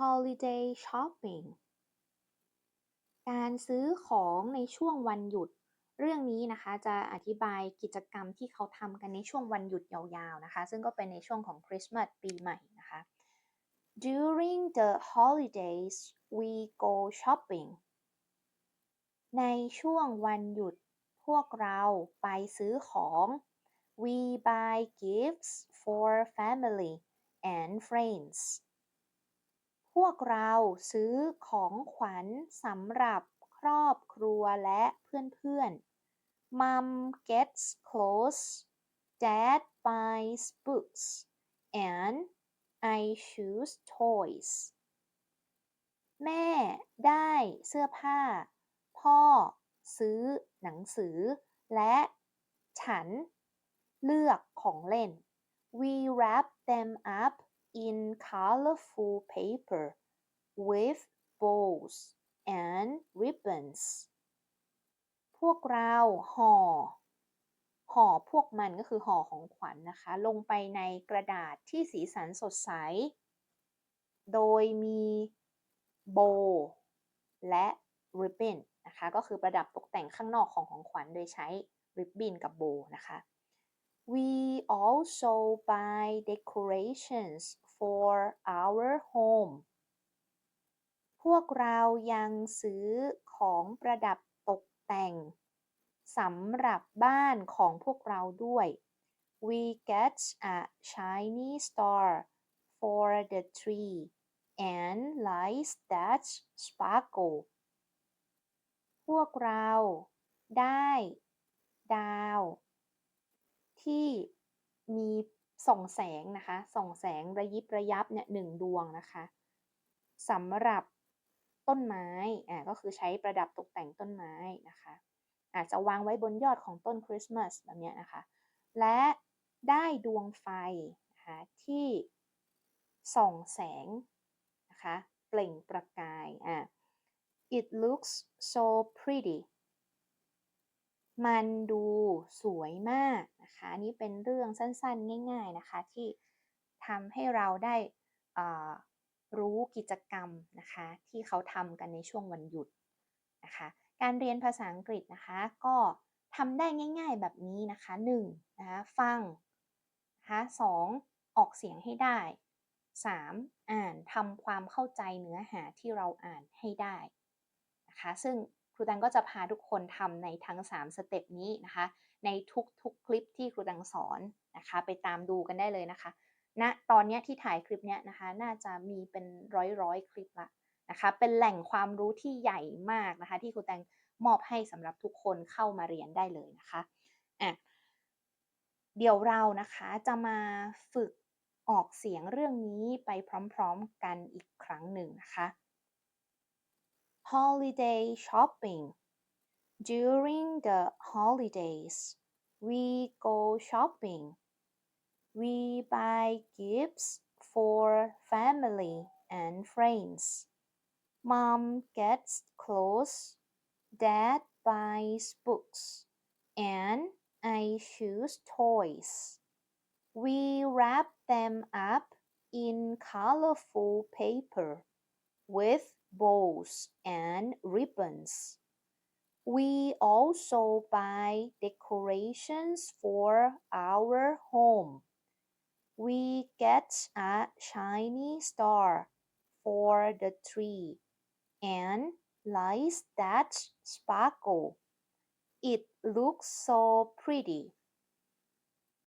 holiday shopping การซื้อของในช่วงวันหยุด เรื่องนี้นะคะจะอธิบายกิจกรรมที่เขาทำกันในช่วงวันหยุดยาวๆนะคะ ซึ่งก็เป็นในช่วงของคริสต์มาสปีใหม่นะคะ During the holidays we go shopping ในช่วงวันหยุดพวกเราไปซื้อของ we buy gifts for family and friends พวกเราซื้อของขวัญสำหรับครอบครัวและเพื่อนๆ Mom gets clothes Dad buys books and I choose toys แม่ได้เสื้อผ้า พ่อซื้อหนังสือ และฉันเลือกของเล่น We wrap them up in colorful paper with bows and ribbons พวกเราห่อ ห่อพวกมันก็คือห่อของขวัญนนะคะ ลงไปในกระดาษที่สีสันสดใส โดยมีโบและริบบิ้นนะคะก็คือประดับตกแต่งข้างนอกของของขวัญโดยใช้ริบบิ้นกับโบนะคะ We also buy decorations for our home พวกเรายังซื้อของประดับตกแต่งสำหรับบ้านของพวกเราด้วย We get a shiny star for the tree and lights that sparkle พวกเราได้ ดาว ที่มี ส่องแสงนะคะส่องแสงระยิบระยับเนี่ยหนึ่งดวงนะคะสำหรับต้นไม้อ่าก็คือใช้ประดับตกแต่งต้นไม้นะคะ อาจจะวางไว้บนยอดของต้นคริสต์มาสแบบนี้นะคะ และได้ดวงไฟนะคะที่ส่องแสงนะคะเปล่งประกายอ่า it looks so pretty มันดูสวยมากนะคะนี่เป็นเรื่องสั้นๆ ง่าย ๆ นะคะที่ทำให้เราได้รู้กิจกรรมนะคะที่เขาทำกันในช่วงวันหยุดนะคะการเรียนภาษาอังกฤษนะคะก็ทำได้ง่าย ๆ แบบนี้นะคะ1นะคะฟังนะคะ2ออกเสียงให้ได้ 3. อ่านทำความเข้าใจเนื้อหาที่เราอ่านให้ได้นะคะซึ่ง ครูตังก็จะพาทุกคนทำในทั้ง 3 สเต็ปนี้นะคะ ในทุกๆคลิปที่ครูตังสอนนะคะ ไปตามดูกันได้เลยนะคะณนะตอนนี้ที่ถ่ายคลิปเนี้ยนะคะ น่าจะมีเป็นร้อยร้อยคลิปละนะคะ เป็นแหล่งความรู้ที่ใหญ่มากนะคะ ที่ครูแตงมอบให้สำหรับทุกคนเข้ามาเรียนได้เลยนะคะอะเดี๋ยวเรานะคะจะมาฝึกออกเสียงเรื่องนี้ไปพร้อมๆกันอีกครั้งหนึ่งนะคะ holiday shopping during the holidays we go shopping We buy gifts for family and friends. Mom gets clothes, Dad buys books, and I choose toys. We wrap them up in colorful paper with bows and ribbons. We also buy decorations for our home. We get a shiny star for the tree and lights that sparkle. It looks so pretty.